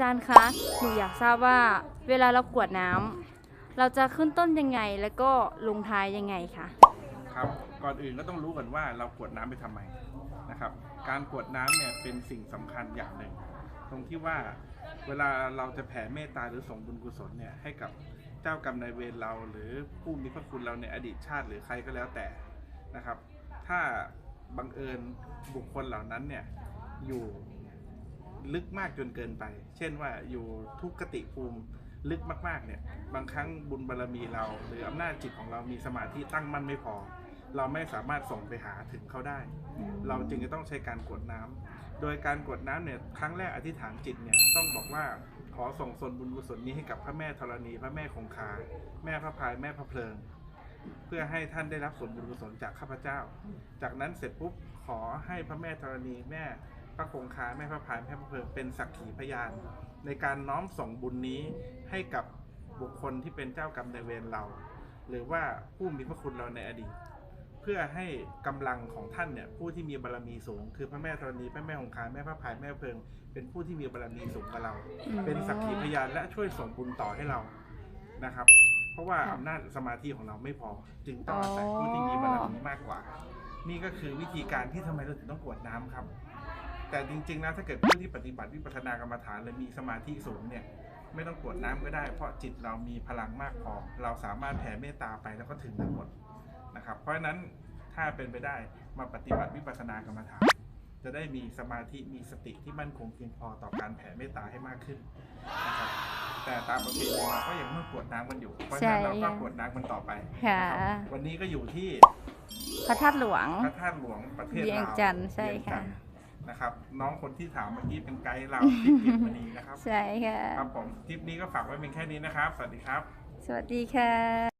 จารย์คะ หนูอยากทราบว่าเวลาเรากวดน้ำเราจะขึ้นต้นยังไงแล้วก็ลงท้ายยังไงคะ ครับ ก่อนอื่นก็ต้องรู้ก่อนว่าเรากรวดน้ำไปทำไมนะครับ การกรวดน้ำเนี่ยเป็นสิ่งสำคัญอย่างหนึ่ง ตรงที่ว่าเวลาเราจะแผ่เมตตาหรือส่งบุญกุศลเนี่ยให้กับเจ้ากรรมนายเวรเราหรือผู้มีพระคุณเราในอดีตชาติหรือใครก็แล้วแต่นะครับ ถ้าบังเอิญบุคคลเหล่านั้นเนี่ยอยู่ ลึกมากจนเกินไป เช่นว่าอยู่ทุกขติภูมิลึกมากๆเนี่ยบางครั้งบุญบารรมีเรา หรืออำนาจจิตของเรามีสมาธิตั้งมั่นไม่พอ เราไม่สามารถส่งไปหาถึงเขาได้ เราจึงจะต้องใช้การกวดน้ำโดยการกวดน้ำเนี่ยครั้งแรกอธิษฐานจิตเนี่ยต้องบอกว่าขอส่งส่วนบุญกุศลนี้ให้กับพระแม่ธรณี พระแม่คงคา แม่พระพายแม่พระเพลิง เพื่อให้ท่านได้รับส่วนบุญกุศลจากข้าพเจ้า จากนั้นเสร็จปุ๊บขอให้พระแม่ธรณีแม่ พระคงคาแม่พระพายแม่พระเพลิงเป็นสักขีพยาน ในการน้อมส่งบุญนี้ให้กับบุคคลที่เป็นเจ้ากรรมนายเวรเรา หรือว่าผู้มีพระคุณเราในอดีต เพื่อให้กำลังของท่านเนี่ยผู้ที่มีบารรมีสูง คือพระแม่ธรณีพระแม่คงคาแม่พระพายแม่เพลิง เป็นผู้ที่มีบารรมีสูงกว่าเราอืมเป็นสักขีพยานและช่วยส่งบุญต่อให้เรานะครับ เพราะว่าค่ะอำนาจสมาธิของเราไม่พอ จึงต้องอาศัยผู้ที่มีบารมีมากกว่า นี่ก็คือวิธีการที่ทำไมเราถึงต้องกรวดน้ำครับ แต่จริงๆนะถ้าเกิดผู้ที่ปฏิบัติวิปัสสนากรรมฐานเลยมีสมาธิสูงเนี่ยไม่ต้องกรวดน้ำก็ได้ เพราะจิตเรามีพลังมากพอเราสามารถแผ่เมตตาไปแล้วก็ถึงทั้งหมดนะครับ เพราะฉะนั้นถ้าเป็นไปได้มาปฏิบัติวิปัสสนากรรมฐาน จะได้มีสมาธิมีสติที่มั่นคงเพียงพอต่อการแผ่เมตตาให้มากขึ้นนะครับแต่ตามประเพณีเราก็ยังต้องกรวดน้ำกันอยู่ เพราะฉะนั้นเราก็กรวดน้ำกันต่อไปค่ะนะครับวันนี้ก็อยู่ที่พระธาตุหลวงพระธาตุหลวงประเทศเวียงลาวจันทร์ใช่เวียงค่ะจั นทร์นะครับ น้องคนที่ถามเมื่อกี้เป็นไกด์เราที่เกียรติมณีนะครับ ใช่ค่ะ ครับผมทริปนี้ก็ฝากไว้เป็นแค่นี้นะครับ สวัสดีครับ สวัสดีค่ะ